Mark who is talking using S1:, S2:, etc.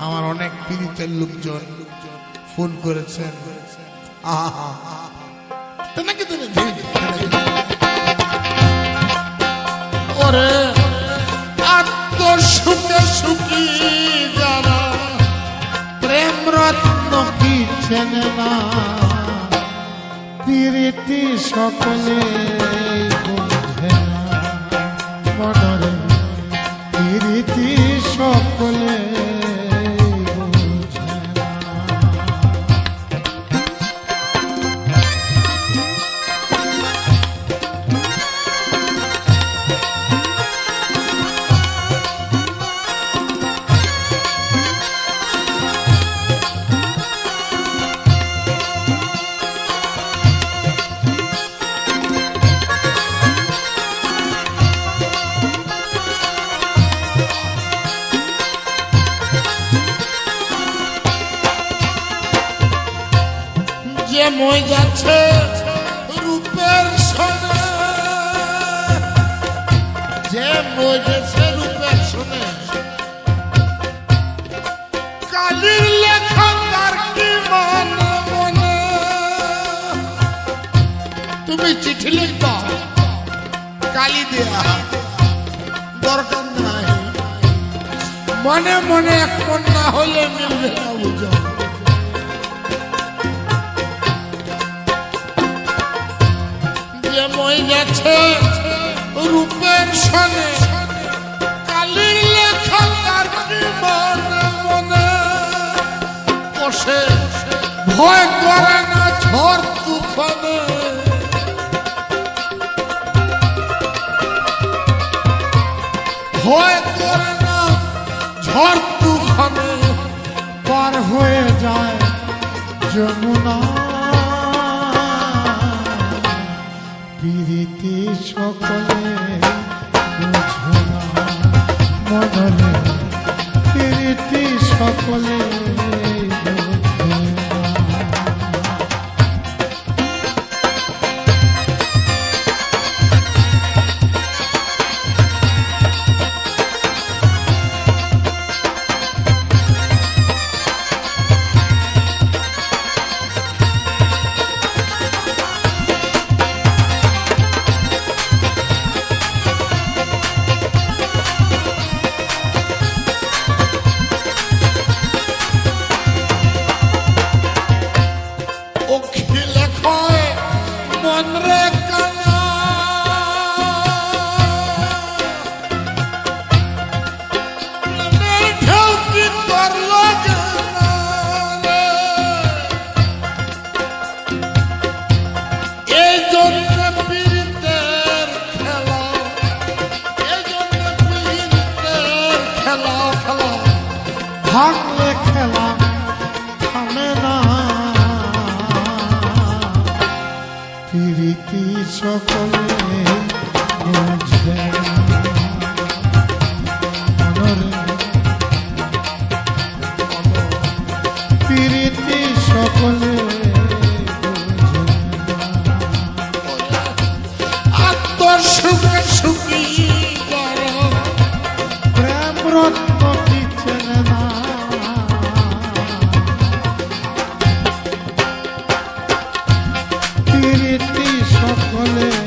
S1: আমার অনেক পীড়িতের লোকজন ফোন করেছেন। আহা। তেনেকে তুমি। ওরে, আত্মসুখে সুখী যারা প্রেম রত্ন কি চেনে না? প্রীতি সকলে যে মই যাচ্ছে রূপের সনে। যে মই যাচ্ছে রূপের সনে। কালির লেখা তার কি মানে তুমি চিঠি লিখবা? কালি দেয়া। দরকার নাই। মনে মনে এক না হলে মিলবে না বুঝো গেছে রূপের সনে। কালির লেখা ভয় করে না ঝড় তুফানে। ভয় করে না ঝড় তুফানে। পার হয়ে যায় যমুনা। প্রীতি সকলে বুঝো না প্রীতি সকলে অখিলে কয় মন রে কানা ঢেউ কি করল এই জন্য পীড়িতের খেলা, এই জন্য পীড়িতের খেলা খেলা। ভাঙলে খেলা। সকলে বুঝবে প্রীতি সকলে আত্মসুখে সুখী প্রেম রত্ন দিচ্ছেন না প্রীতি Sunday.